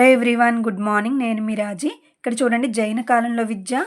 Hello everyone good morning నేను మిరాజీ ఇక్కడ చూడండి జైన కాలంలో విద్య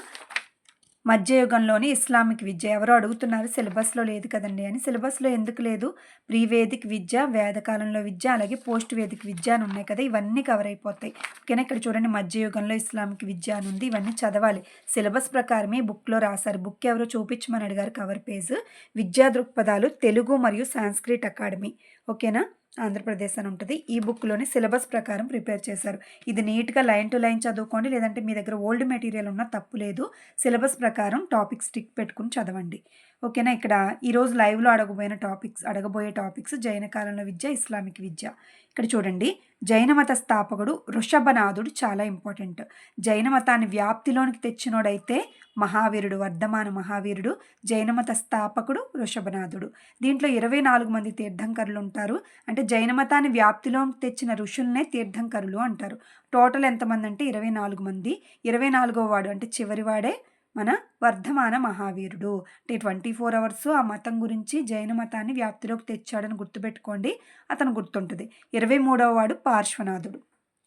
మధ్యయుగంలోని ఇస్లామిక్ విద్య. ఎవరో అడుగుతున్నారు సిలబస్లో లేదు కదండి అని. సిలబస్లో ఎందుకు లేదు? ప్రీ వేదిక్ విద్య వేదకాలంలో విద్య అలాగే పోస్ట్ వేదిక్ విద్య అని ఉన్నాయి కదా. ఇవన్నీ కవర్ అయిపోతాయి. ఓకేనా? ఇక్కడ చూడండి మధ్యయుగంలో ఇస్లామిక్ విద్య అని ఉంది. ఇవన్నీ చదవాలి. సిలబస్ ప్రకారమే బుక్లో రాశారు. బుక్ ఎవరో చూపించమని అడిగారు కవర్ పేజ్. విద్యా దృక్పథాలు తెలుగు మరియు సాంస్క్రిట్ అకాడమీ. ఓకేనా? ఆంధ్రప్రదేశ్ అని ఉంటుంది. ఈ బుక్లోని సిలబస్ ప్రకారం ప్రిపేర్ చేశారు. ఇది నీట్గా లైన్ టు లైన్ చదువుకోండి. లేదంటే మీ దగ్గర ఓల్డ్ మెటీరియల్ ఉన్న తప్పు లేదు సిలబస్ ప్రకారం టాపిక్స్ స్టిక్ పెట్టుకుని చదవండి. ఓకేనా ఇక్కడ ఈరోజు లైవ్లో అడగబోయిన టాపిక్స్ అడగబోయే టాపిక్స్ జైన కాలంలో విద్య ఇస్లామిక్ విద్య. ఇక్కడ చూడండి. జైన మత స్థాపకుడు వృషభనాథుడు చాలా ఇంపార్టెంట్. జైన మతాన్ని వ్యాప్తిలోనికి తెచ్చినోడైతే మహావీరుడు వర్ధమాన మహావీరుడు జైన మత స్థాపకుడు వృషభనాథుడు. దీంట్లో ఇరవై నాలుగు మంది తీర్థంకరులు ఉంటారు. అంటే జైన మతాన్ని వ్యాప్తిలోకి తెచ్చిన ఋషుల్నే తీర్థంకరులు అంటారు. టోటల్ ఎంతమంది అంటే ఇరవై నాలుగు మంది. ఇరవై నాలుగో వాడు అంటే చివరివాడే. మన వర్ధమాన మహావీరుడు. అంటే ట్వంటీ ఫోర్ అవర్స్ ఆ మతం గురించి జైన మతాన్ని వ్యాప్తిలోకి తెచ్చాడని గుర్తుపెట్టుకోండి. అతను గుర్తుంటుంది. ఇరవై మూడవ వాడు పార్శ్వనాథుడు.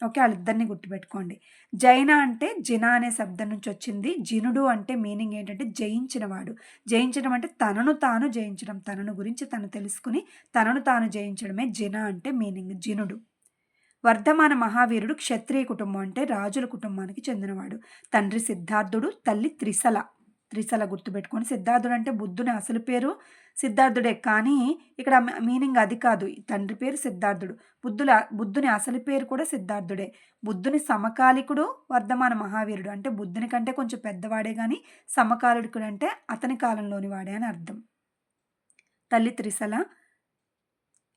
ఓకే వాళ్ళిద్దరిని గుర్తుపెట్టుకోండి. జైన అంటే జిన అనే శబ్దం నుంచి వచ్చింది. జినుడు అంటే మీనింగ్ ఏంటంటే జయించినవాడు జయించడం అంటే తనను తాను జయించడం. తనను గురించి తను తెలుసుకుని తనను తాను జయించడమే జిన అంటే మీనింగ్. జినుడు. వర్ధమాన మహావీరుడు క్షత్రియ కుటుంబం అంటే రాజుల కుటుంబానికి చెందినవాడు. తండ్రి సిద్ధార్థుడు తల్లి త్రిశల. త్రిశల గుర్తుపెట్టుకొని సిద్ధార్థుడు అంటే బుద్ధుని అసలు పేరు సిద్ధార్థుడే. కానీ ఇక్కడ మీనింగ్ అది కాదు. తండ్రి పేరు సిద్ధార్థుడు. బుద్ధుల బుద్ధుని అసలు పేరు కూడా సిద్ధార్థుడే. బుద్ధుని సమకాలికుడు వర్ధమాన మహావీరుడు. అంటే బుద్ధుని కంటే కొంచెం పెద్దవాడే కానీ సమకాలికుడు అంటే అతని కాలంలోని వాడే అని అర్థం. తల్లి త్రిశల.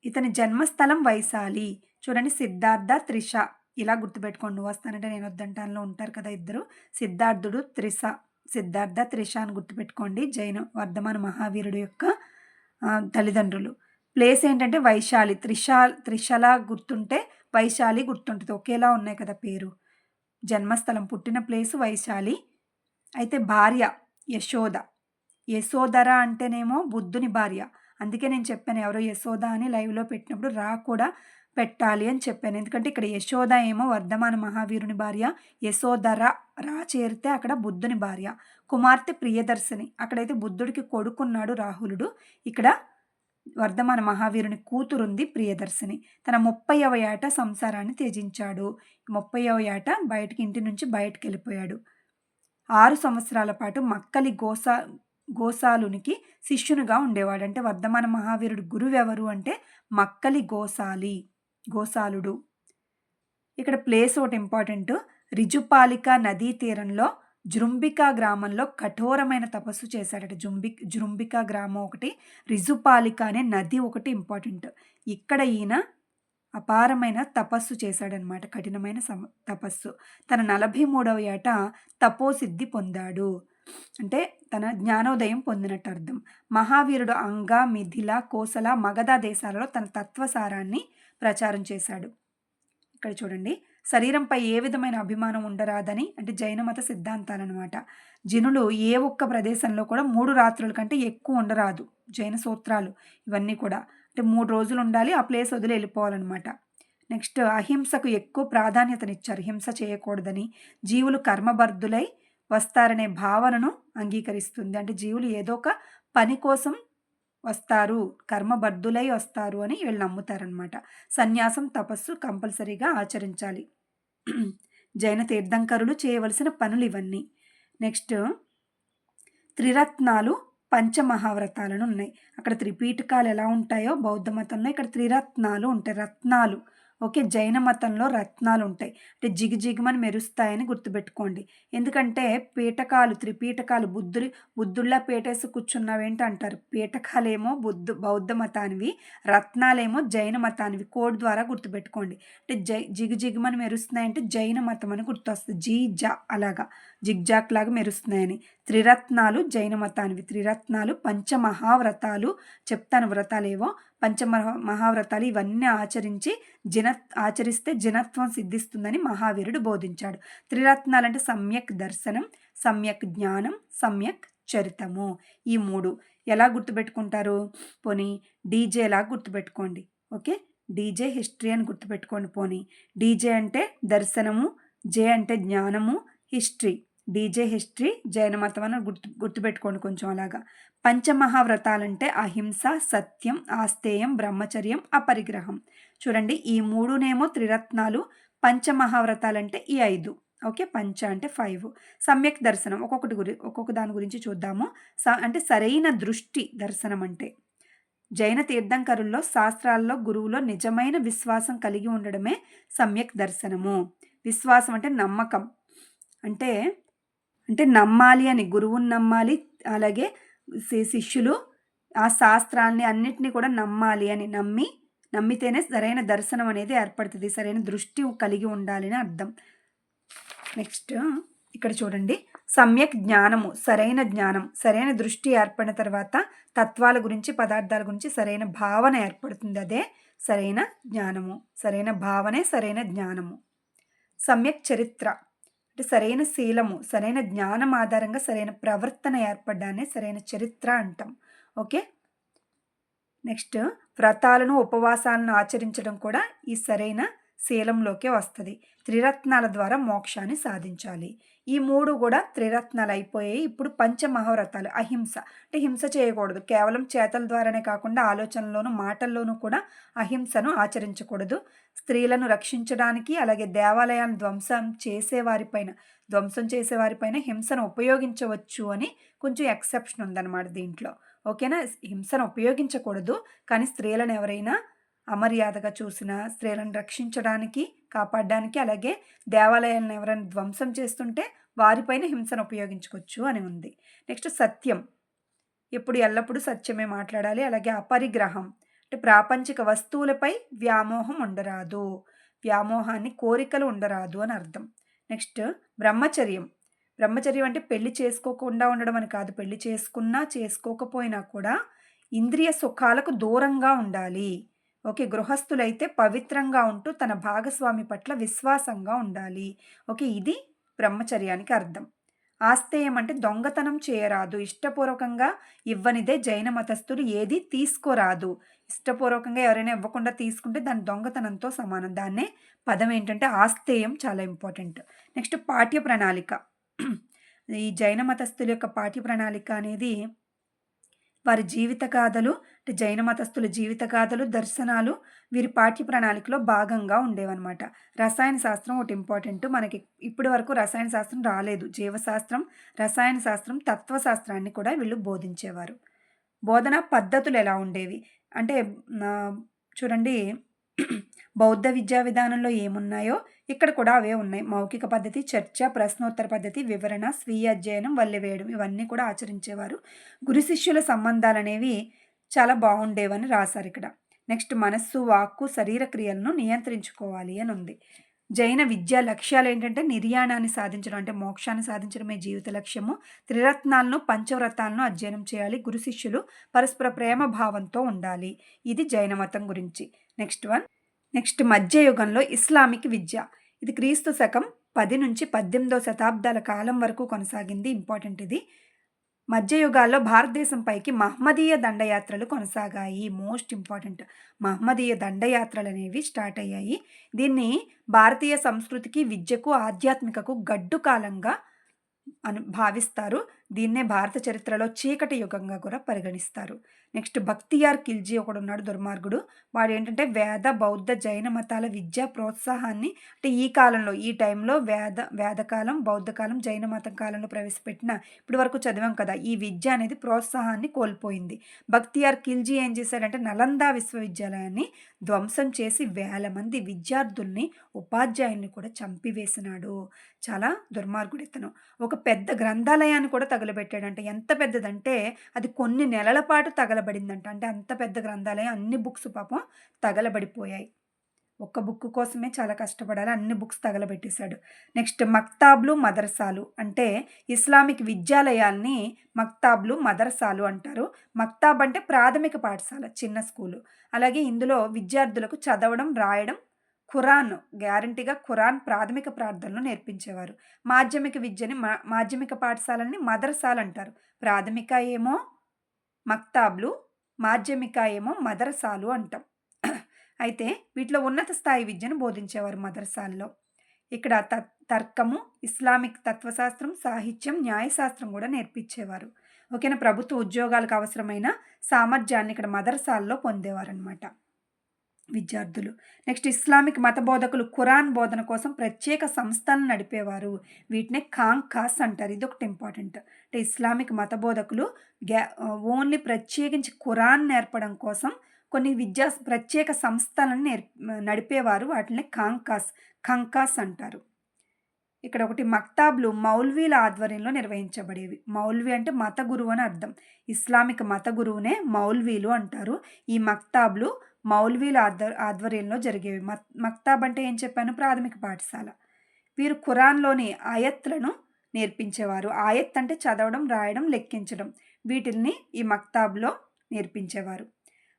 ఇతని జన్మస్థలం వైశాలి. చూడండి సిద్ధార్థ త్రిష. ఇలా గుర్తుపెట్టుకోండి. నువ్వు వస్తానంటే నేను వద్దంటానులో ఉంటారు కదా ఇద్దరు. సిద్ధార్థుడు త్రిష. సిద్ధార్థ త్రిష అని గుర్తుపెట్టుకోండి. జైన వర్ధమాన మహావీరుడు యొక్క తల్లిదండ్రులు. ప్లేస్ ఏంటంటే వైశాలి. త్రిషా త్రిషల గుర్తుంటే వైశాలి గుర్తుంటుంది. ఒకేలా ఉన్నాయి కదా పేరు. జన్మస్థలం పుట్టిన ప్లేసు వైశాలి. అయితే భార్య యశోద. యశోధర అంటేనేమో బుద్ధుని భార్య. అందుకే నేను చెప్పాను ఎవరో యశోద అని లైవ్లో పెట్టినప్పుడు రా కూడా పెట్టాలి అని చెప్పాను. ఎందుకంటే ఇక్కడ యశోద ఏమో వర్ధమాన మహావీరుని భార్య యశోధర రా చేరితే అక్కడ బుద్ధుని భార్య కుమార్తె ప్రియదర్శిని. అక్కడైతే బుద్ధుడికి కొడుకున్నాడు రాహులుడు. ఇక్కడ వర్ధమాన మహావీరుని కూతురుంది ప్రియదర్శిని. తన ముప్పైవ ఏట సంసారాన్ని త్యజించాడు. ముప్పైవ ఏట బయటికి ఇంటి నుంచి బయటికి వెళ్ళిపోయాడు. ఆరు సంవత్సరాల పాటు మక్కలి గోసా గోసాలునికి శిష్యునిగా ఉండేవాడు. అంటే వర్ధమాన మహావీరుడు గురువెవరు అంటే మక్కలి గోసాలి. గోసాలుడు ఇక్కడ ప్లేస్ ఒకటి ఇంపార్టెంట్. రిజుపాలిక నదీ తీరంలో జృంబిక గ్రామంలో కఠోరమైన తపస్సు చేశాడట జుంబి జృంబిక గ్రామం ఒకటి రిజుపాలిక అనే నది ఒకటి ఇంపార్టెంట్. ఇక్కడ ఈయన అపారమైన తపస్సు చేశాడనమాట కఠినమైన సమ తపస్సు. తన నలభై మూడవ ఏట తపోసిద్ధి పొందాడు. అంటే తన జ్ఞానోదయం పొందినట్టు అర్థం మహావీరుడు అంగ మిథిల కోసల మగధ దేశాలలో తన తత్వసారాన్ని ప్రచారం చేశాడు. ఇక్కడ చూడండి. శరీరంపై ఏ విధమైన అభిమానం ఉండరాదని అంటే జైన మత సిద్ధాంతాలన్నమాట జనులు ఏ ఒక్క ప్రదేశంలో కూడా మూడు రాత్రుల కంటే ఎక్కువ ఉండరాదు. జైన సూత్రాలు ఇవన్నీ కూడా. అంటే మూడు రోజులు ఉండాలి ఆ ప్లేస్ వదిలి వెళ్ళిపోవాలన్నమాట. నెక్స్ట్ అహింసకు ఎక్కువ ప్రాధాన్యతనిచ్చారు. హింస చేయకూడదని. జీవులు కర్మబద్ధులై వస్తారనే భావనను అంగీకరిస్తుంది. అంటే జీవులు ఏదో ఒక పని కోసం వస్తారు. కర్మబద్ధులై వస్తారు అని వీళ్ళు నమ్ముతారనమాట సన్యాసం తపస్సు కంపల్సరీగా ఆచరించాలి. జైన తీర్థంకరులు చేయవలసిన పనులు ఇవన్నీ. నెక్స్ట్ త్రిరత్నాలు పంచమహావ్రతాలను ఉన్నాయి. అక్కడ త్రిపీఠకాలు ఎలా ఉంటాయో బౌద్ధ మతంలో ఇక్కడ త్రిరత్నాలు ఉంటాయి. రత్నాలు. ఓకే జైన మతంలో రత్నాలు ఉంటాయి అంటే జిగిజిగిమని మెరుస్తాయని గుర్తుపెట్టుకోండి. ఎందుకంటే పీఠకాలు త్రిపీఠకాలు బుద్ధుడి బుద్ధుల్లా పీటేసి కూర్చున్నవేంటి అంటారు. పీఠకాలేమో బుద్ధు బౌద్ధ మతానివి రత్నాలేమో జైన మతానివి కోడ్ ద్వారా గుర్తుపెట్టుకోండి. అంటే జై జిగిజిగిమని మెరుస్తున్నాయంటే జైన మతం అని గుర్తొస్తుంది. జీ జా అలాగా. జిగ్జాక్ లాగా మెరుస్తున్నాయని. త్రిరత్నాలు జైన మతానివి. త్రిరత్నాలు పంచమహావ్రతాలు చెప్తాను వ్రతాలేవో పంచ మహావ్రతాలు ఇవన్నీ ఆచరించి జన ఆచరిస్తే జనత్వం సిద్ధిస్తుందని మహావీరుడు బోధించాడు. త్రిరత్నాలంటే సమ్యక్ దర్శనం సమ్యక్ జ్ఞానం సమ్యక్ చరితము. ఈ మూడు ఎలా గుర్తుపెట్టుకుంటారు? పోనీ డీజేలా గుర్తుపెట్టుకోండి. ఓకే? డీజే హిస్టరీ అని గుర్తుపెట్టుకోండి పోనీ. డీజే అంటే దర్శనము జే అంటే జ్ఞానము హిస్టరీ. డీజే హిస్టరీ జైన మతం అని గుర్తు గుర్తుపెట్టుకోండి కొంచెం అలాగా. పంచమహావ్రతాలంటే అహింస సత్యం ఆస్తేయం బ్రహ్మచర్యం అపరిగ్రహం. చూడండి ఈ మూడునేమో త్రిరత్నాలు పంచమహావ్రతాలంటే ఈ ఐదు. ఓకే పంచ అంటే ఫైవ్. సమ్యక్ దర్శనం ఒక్కొక్కటి గురి ఒక్కొక్క దాని గురించి చూద్దాము. స అంటే సరైన దృష్టి దర్శనం అంటే. జైన తీర్థంకరుల్లో శాస్త్రాల్లో గురువులో నిజమైన విశ్వాసం కలిగి ఉండడమే సమ్యక్ దర్శనము. విశ్వాసం అంటే నమ్మకం. అంటే అంటే నమ్మాలి అని గురువుని నమ్మాలి అలాగే శిష్యులు ఆ శాస్త్రాన్ని అన్నిటినీ కూడా నమ్మాలి అని నమ్మి నమ్మితేనే సరైన దర్శనం అనేది ఏర్పడుతుంది సరైన దృష్టి కలిగి ఉండాలని అర్థం. నెక్స్ట్ ఇక్కడ చూడండి. సమ్యక్ జ్ఞానము సరైన జ్ఞానం సరైన దృష్టి ఏర్పడిన తర్వాత తత్వాల గురించి పదార్థాల గురించి సరైన భావన ఏర్పడుతుంది అదే సరైన జ్ఞానము సరైన భావనే సరైన జ్ఞానము. సమ్యక్ చరిత్ర. అంటే సరైన శీలము సరైన జ్ఞానం ఆధారంగా సరైన ప్రవర్తన ఏర్పడ్డానే సరైన చరిత్ర అంటాం. ఓకే? నెక్స్ట్ వ్రతాలను ఉపవాసాలను ఆచరించడం కూడా ఈ సరైన శీలంలోకే వస్తుంది. త్రిరత్నాల ద్వారా మోక్షాన్ని సాధించాలి. ఈ మూడు కూడా త్రిరత్నాలు అయిపోయాయి ఇప్పుడు పంచమహావ్రతాలు అహింస. అంటే హింస చేయకూడదు. కేవలం చేతల ద్వారానే కాకుండా ఆలోచనలోను మాటల్లోనూ కూడా అహింసను ఆచరించకూడదు. స్త్రీలను రక్షించడానికి అలాగే దేవాలయాన్ని ధ్వంసం చేసేవారిపైన ధ్వంసం చేసేవారిపైన హింసను ఉపయోగించవచ్చు అని కొంచెం ఎక్సెప్షన్ ఉందన్నమాట దీంట్లో. ఓకేనా? హింసను ఉపయోగించకూడదు. కానీ స్త్రీలను ఎవరైనా అమర్యాదగా చూసిన స్త్రీలను రక్షించడానికి కాపాడడానికి అలాగే దేవాలయాలను ఎవరైనా ధ్వంసం చేస్తుంటే వారిపైన హింసను ఉపయోగించుకోవచ్చు అని ఉంది. నెక్స్ట్ సత్యం. ఎప్పుడు ఎల్లప్పుడూ సత్యమే మాట్లాడాలి. అలాగే అపరిగ్రహం. అంటే ప్రాపంచిక వస్తువులపై వ్యామోహం ఉండరాదు. వ్యామోహాన్ని కోరికలు ఉండరాదు అని అర్థం. నెక్స్ట్ బ్రహ్మచర్యం. బ్రహ్మచర్యం అంటే పెళ్ళి చేసుకోకుండా ఉండడం అని కాదు. పెళ్ళి చేసుకున్నా చేసుకోకపోయినా కూడా ఇంద్రియ సుఖాలకు దూరంగా ఉండాలి. ఓకే గృహస్థులైతే పవిత్రంగా ఉంటూ తన భాగస్వామి పట్ల విశ్వాసంగా ఉండాలి. ఓకే ఇది బ్రహ్మచర్యానికి అర్థం. ఆస్తేయం అంటే దొంగతనం చేయరాదు. ఇష్టపూర్వకంగా ఇవ్వనిదే జైన మతస్థులు ఏది తీసుకోరాదు. ఇష్టపూర్వకంగా ఎవరైనా ఇవ్వకుండా తీసుకుంటే దాని దొంగతనంతో సమానం. దాన్నే పదం ఏంటంటే ఆస్తేయం చాలా ఇంపార్టెంట్. నెక్స్ట్ పాఠ్య ప్రణాళిక ఈ జైన మతస్థుల యొక్క పాఠ్య ప్రణాళిక అనేది వారి జీవిత గాథలు జైన మతస్థుల జీవిత గాథలు దర్శనాలు వీరి పాఠ్య ప్రణాళికలో భాగంగా ఉండేవన్నమాట. రసాయన శాస్త్రం ఒకటి ఇంపార్టెంట్. మనకి ఇప్పటి వరకు రసాయన శాస్త్రం రాలేదు. జీవశాస్త్రం రసాయన శాస్త్రం తత్వశాస్త్రాన్ని కూడా వీళ్ళు బోధించేవారు. బోధన పద్ధతులు ఎలా ఉండేవి? అంటే చూడండి బౌద్ధ విద్యా విధానంలో ఏమున్నాయో ఇక్కడ కూడా అవే ఉన్నాయి. మౌఖిక పద్ధతి చర్చ ప్రశ్నోత్తర పద్ధతి వివరణ స్వీయ అధ్యయనం వల్లెవేయడం ఇవన్నీ కూడా ఆచరించేవారు. గురు శిష్యుల సంబంధాలు అనేవి చాలా బాగుండేవని రాశారు ఇక్కడ. నెక్స్ట్ మనస్సు వాక్కు శరీర క్రియలను నియంత్రించుకోవాలి అని ఉంది. జైన విద్యా లక్ష్యాలు ఏంటంటే నిర్యాణాన్ని సాధించడం అంటే మోక్షాన్ని సాధించడమే జీవిత లక్ష్యము. త్రిరత్నాలను పంచవ్రతాలను అధ్యయనం చేయాలి. గురు శిష్యులు పరస్పర ప్రేమ భావంతో ఉండాలి. ఇది జైన మతం గురించి. Next one. నెక్స్ట్ మధ్యయుగంలో ఇస్లామిక్ విద్య. ఇది క్రీస్తు శకం పది నుంచి పద్దెనిమిదో శతాబ్దాల కాలం వరకు కొనసాగింది. ఇంపార్టెంట్ ఇది. మధ్యయుగాల్లో భారతదేశం పైకి మహమ్మదీయ దండయాత్రలు కొనసాగాయి. Most important. మహమ్మదీయ దండయాత్రలు అనేవి స్టార్ట్ అయ్యాయి. దీన్ని భారతీయ సంస్కృతికి విద్యకు ఆధ్యాత్మికకు గడ్డు కాలంగా భావిస్తారు. దీన్నే భారత చరిత్రలో చీకటి యుగంగా కూడా పరిగణిస్తారు. నెక్స్ట్ భక్తియార్ ఖిల్జీ ఒకడు ఉన్నాడు దుర్మార్గుడు. వాడు ఏంటంటే వేద బౌద్ధ జైన మతాల విద్యా ప్రోత్సాహాన్ని అంటే ఈ కాలంలో ఈ టైంలో వేద వేదకాలం బౌద్ధకాలం జైన మతం కాలంలో ప్రవేశపెట్టిన ఇప్పటి వరకు చదివాం కదా ఈ విద్య అనేది ప్రోత్సాహాన్ని కోల్పోయింది. భక్తియార్ ఖిల్జీ ఏం చేశాడంటే నలందా విశ్వవిద్యాలయాన్ని ధ్వంసం చేసి వేల మంది విద్యార్థుల్ని ఉపాధ్యాయుల్ని కూడా చంపివేసినాడు. చాలా దుర్మార్గుడు ఇతను ఒక పెద్ద గ్రంథాలయాన్ని కూడా తగలబెట్టాడంటే. ఎంత పెద్దదంటే అది కొన్ని నెలల పాటు తగలబడిందంట. అంటే అంత పెద్ద గ్రంథాలయం అన్ని బుక్స్ పాపం తగలబడిపోయాయి. ఒక్క బుక్ కోసమే చాలా కష్టపడాలి. అన్ని బుక్స్ తగలబెట్టేశాడు. నెక్స్ట్ మక్తాబ్లు మదర్సాలు. అంటే ఇస్లామిక్ విద్యాలయాల్ని మక్తాబ్లు మదర్సాలు అంటారు. మక్తాబ్ అంటే ప్రాథమిక పాఠశాల చిన్న స్కూలు. అలాగే ఇందులో విద్యార్థులకు చదవడం రాయడం ఖురాన్ గ్యారంటీగా ఖురాన్ ప్రాథమిక ప్రార్థనలు నేర్పించేవారు. మాధ్యమిక విద్యని మా మాధ్యమిక పాఠశాలని మదర్సాలు అంటారు. ప్రాథమిక ఏమో మక్తాబ్లు మాధ్యమిక ఏమో మదరసాలు అంటాం. అయితే వీటిలో ఉన్నత స్థాయి విద్యను బోధించేవారు మదర్సాల్లో. ఇక్కడ త తర్కము ఇస్లామిక్ తత్వశాస్త్రం సాహిత్యం న్యాయశాస్త్రం కూడా నేర్పించేవారు. ఓకేనా ప్రభుత్వ ఉద్యోగాలకు అవసరమైన సామర్థ్యాన్ని ఇక్కడ మదర్సాల్లో పొందేవారనమాట విద్యార్థులు. నెక్స్ట్ ఇస్లామిక్ మత బోధకులు ఖురాన్ బోధన కోసం ప్రత్యేక సంస్థలను నడిపేవారు. వీటినే కాంకాస్ అంటారు. ఇది ఒకటి ఇంపార్టెంట్. అంటే ఇస్లామిక్ మత బోధకులు గ్యా ఓన్లీ ప్రత్యేకించి ఖురాన్ నేర్పడం కోసం కొన్ని విద్యా ప్రత్యేక సంస్థలను నేర్ నడిపేవారు. వాటిని కాంకాస్ కంకాస్ అంటారు. ఇక్కడ ఒకటి మక్తాబ్లు మౌల్వీల ఆధ్వర్యంలో నిర్వహించబడేవి. మౌల్వీ అంటే మత గురువు అని అర్థం. ఇస్లామిక్ మత గురువునే మౌల్వీలు అంటారు. ఈ మక్తాబ్లు మౌల్వీల ఆధ్వ ఆధ్వర్యంలో జరిగేవి. మక్ మక్తాబ్ అంటే ఏం చెప్పాను? ప్రాథమిక పాఠశాల. వీరు ఖురాన్లోని ఆయత్లను నేర్పించేవారు. ఆయత్ అంటే చదవడం రాయడం లెక్కించడం. వీటిల్ని ఈ మక్తాబ్లో నేర్పించేవారు.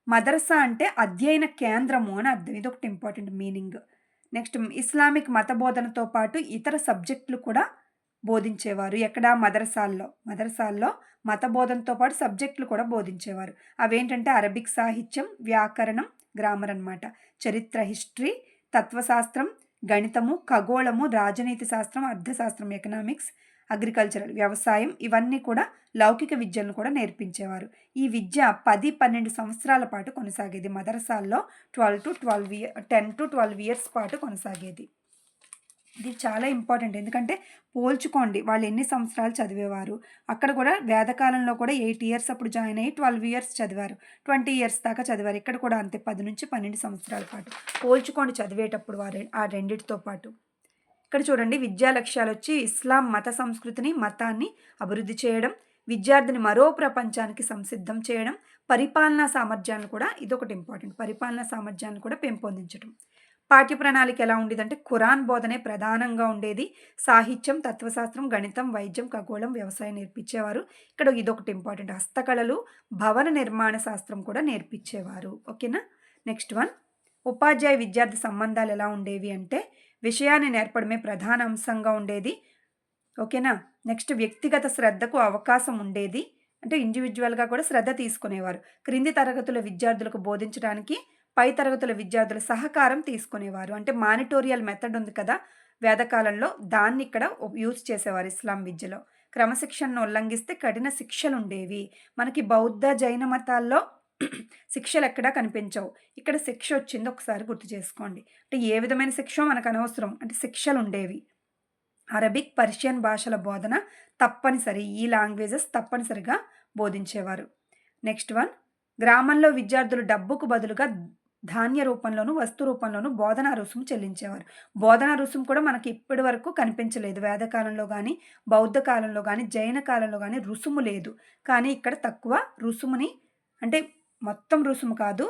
మదరసా అంటే అధ్యయన కేంద్రము అని అర్థం. ఇది ఒకటి ఇంపార్టెంట్ మీనింగ్. నెక్స్ట్ ఇస్లామిక్ మత బోధనతో పాటు ఇతర సబ్జెక్టులు కూడా బోధించేవారు. ఎక్కడ? మదరసాల్లో. మదరసాల్లో మత బోధనతో పాటు సబ్జెక్టులు కూడా బోధించేవారు. అవేంటంటే? అరబిక్ సాహిత్యం వ్యాకరణం గ్రామర్ అనమాట చరిత్ర హిస్టరీ తత్వశాస్త్రం గణితము ఖగోళము రాజనీతి శాస్త్రం అర్థశాస్త్రం ఎకనామిక్స్ అగ్రికల్చరల్ వ్యవసాయం ఇవన్నీ కూడా లౌకిక విద్యలను కూడా నేర్పించేవారు. ఈ విద్య పది పన్నెండు సంవత్సరాల పాటు కొనసాగేది. మదరసాల్లో twelve to twelve year ten to twelve years పాటు కొనసాగేది. ఇది చాలా ఇంపార్టెంట్. ఎందుకంటే పోల్చుకోండి వాళ్ళు ఎన్ని సంవత్సరాలు చదివేవారు. అక్కడ కూడా వేదకాలంలో కూడా ఎయిట్ ఇయర్స్ అప్పుడు జాయిన్ అయ్యి ట్వెల్వ్ ఇయర్స్ చదివారు. ట్వంటీ ఇయర్స్ దాకా చదివారు. ఇక్కడ కూడా అంతే పది నుంచి పన్నెండు సంవత్సరాల పాటు. పోల్చుకోండి చదివేటప్పుడు వారు ఆ రెండింటితో పాటు. ఇక్కడ చూడండి విద్యా లక్ష్యాలు వచ్చి ఇస్లాం మత సంస్కృతిని మతాన్ని అభివృద్ధి చేయడం విద్యార్థిని మరో ప్రపంచానికి సంసిద్ధం చేయడం పరిపాలనా సామర్థ్యాన్ని కూడా ఇదొకటి ఇంపార్టెంట్. పరిపాలనా సామర్థ్యాన్ని కూడా పెంపొందించడం పాఠ్య ప్రణాళిక ఎలా ఉండేదంటే ఖురాన్ బోధనే ప్రధానంగా ఉండేది. సాహిత్యం తత్వశాస్త్రం గణితం వైద్యం ఖగోళం వ్యవసాయం నేర్పించేవారు. ఇక్కడ ఇదొకటి ఇంపార్టెంట్. హస్తకళలు భవన నిర్మాణ శాస్త్రం కూడా నేర్పించేవారు. ఓకేనా? Next one. ఉపాధ్యాయ విద్యార్థి సంబంధాలు ఎలా ఉండేవి అంటే విషయాన్ని నేర్పడమే ప్రధాన అంశంగా ఉండేది. ఓకేనా? నెక్స్ట్ వ్యక్తిగత శ్రద్ధకు అవకాశం ఉండేది. అంటే ఇండివిజువల్గా కూడా శ్రద్ధ తీసుకునేవారు. క్రింది తరగతుల విద్యార్థులకు బోధించడానికి పై తరగతుల విద్యార్థుల సహకారం తీసుకునేవారు. అంటే మానిటోరియల్ మెథడ్ ఉంది కదా వేదకాలంలో దాన్ని ఇక్కడ యూజ్ చేసేవారు ఇస్లాం విద్యలో. క్రమశిక్షణను ఉల్లంఘిస్తే కఠిన శిక్షలు ఉండేవి మనకి బౌద్ధ జైన మతాల్లో శిక్షలు ఎక్కడా కనిపించవు. ఇక్కడ శిక్ష వచ్చింది ఒకసారి గుర్తు చేసుకోండి. అంటే ఏ విధమైన శిక్ష మనకు అనవసరం. అంటే శిక్షలు ఉండేవి అరబిక్ పర్షియన్ భాషల బోధన తప్పనిసరి. ఈ లాంగ్వేజెస్ తప్పనిసరిగా బోధించేవారు. నెక్స్ట్ వన్ గ్రామంలో విద్యార్థులు డబ్బుకు బదులుగా ధాన్య రూపంలోను వస్తు రూపంలోను బోధనా రుసుము చెల్లించేవారు. బోధనా రుసుము కూడా మనకి ఇప్పటి వరకు కనిపించలేదు. వేదకాలంలో కానీ బౌద్ధ కాలంలో కానీ జైన కాలంలో కానీ రుసుము లేదు. కానీ ఇక్కడ తక్కువ రుసుముని అంటే మొత్తం రుసుము కాదు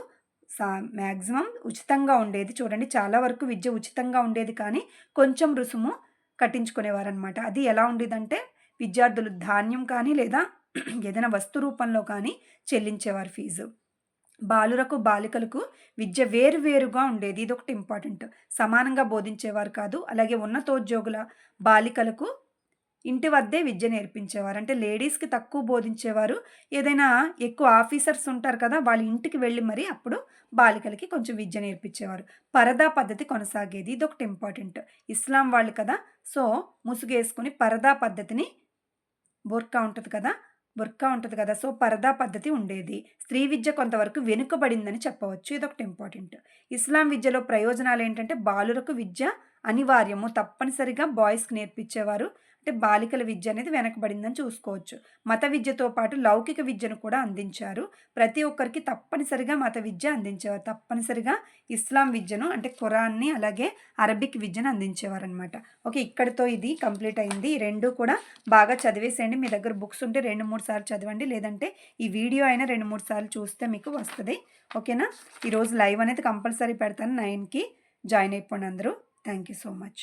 సా మ్యాక్సిమం ఉచితంగా ఉండేది. చూడండి చాలా వరకు విద్య ఉచితంగా ఉండేది కానీ కొంచెం రుసుము కట్టించుకునేవారనమాట అది ఎలా ఉండేదంటే విద్యార్థులు ధాన్యం కానీ లేదా ఏదైనా వస్తు రూపంలో కానీ చెల్లించేవారు ఫీజు. బాలురకు బాలికలకు విద్య వేరువేరుగా ఉండేది. ఇది ఒకటి ఇంపార్టెంట్. సమానంగా బోధించేవారు కాదు. అలాగే ఉన్నతోద్యోగుల బాలికలకు ఇంటి వద్దే విద్య నేర్పించేవారు. అంటే లేడీస్కి తక్కువ బోధించేవారు. ఏదైనా ఎక్కువ ఆఫీసర్స్ ఉంటారు కదా వాళ్ళ ఇంటికి వెళ్ళి మరి అప్పుడు బాలికలకి కొంచెం విద్య నేర్పించేవారు. పరదా పద్ధతి కొనసాగేది. ఇది ఒకటి ఇంపార్టెంట్. ఇస్లాం వాళ్ళు కదా సో ముసుగేసుకుని పరదా పద్ధతిని బొర్కా ఉంటుంది కదా బుర్కా ఉంటుంది కదా సో పరదా పద్ధతి ఉండేది. స్త్రీ విద్య కొంతవరకు వెనుకబడిందని చెప్పవచ్చు. ఇదొకటి ఇంపార్టెంట్. ఇస్లాం విద్యలో ప్రయోజనాలు ఏంటంటే బాలులకు విద్య అనివార్యము. తప్పనిసరిగా బాయ్స్కి నేర్పించేవారు. అంటే బాలికల విద్య అనేది వెనకబడిందని చూసుకోవచ్చు. మత విద్యతో పాటు లౌకిక విద్యను కూడా అందించారు. ప్రతి ఒక్కరికి తప్పనిసరిగా మత విద్య అందించేవారు. తప్పనిసరిగా ఇస్లాం విద్యను అంటే ఖురాన్ని అలాగే అరబిక్ విద్యను అందించేవారు అనమాట ఓకే ఇక్కడితో ఇది కంప్లీట్ అయింది. ఈ రెండు కూడా బాగా చదివేసేయండి. మీ దగ్గర బుక్స్ ఉంటే రెండు మూడు సార్లు చదవండి. లేదంటే ఈ వీడియో అయినా రెండు మూడు సార్లు చూస్తే మీకు వస్తుంది. ఓకేనా? ఈరోజు లైవ్ అనేది కంపల్సరీ పెడతాను. నైన్కి జాయిన్ అయిపోండి అందరూ. Thank you so much.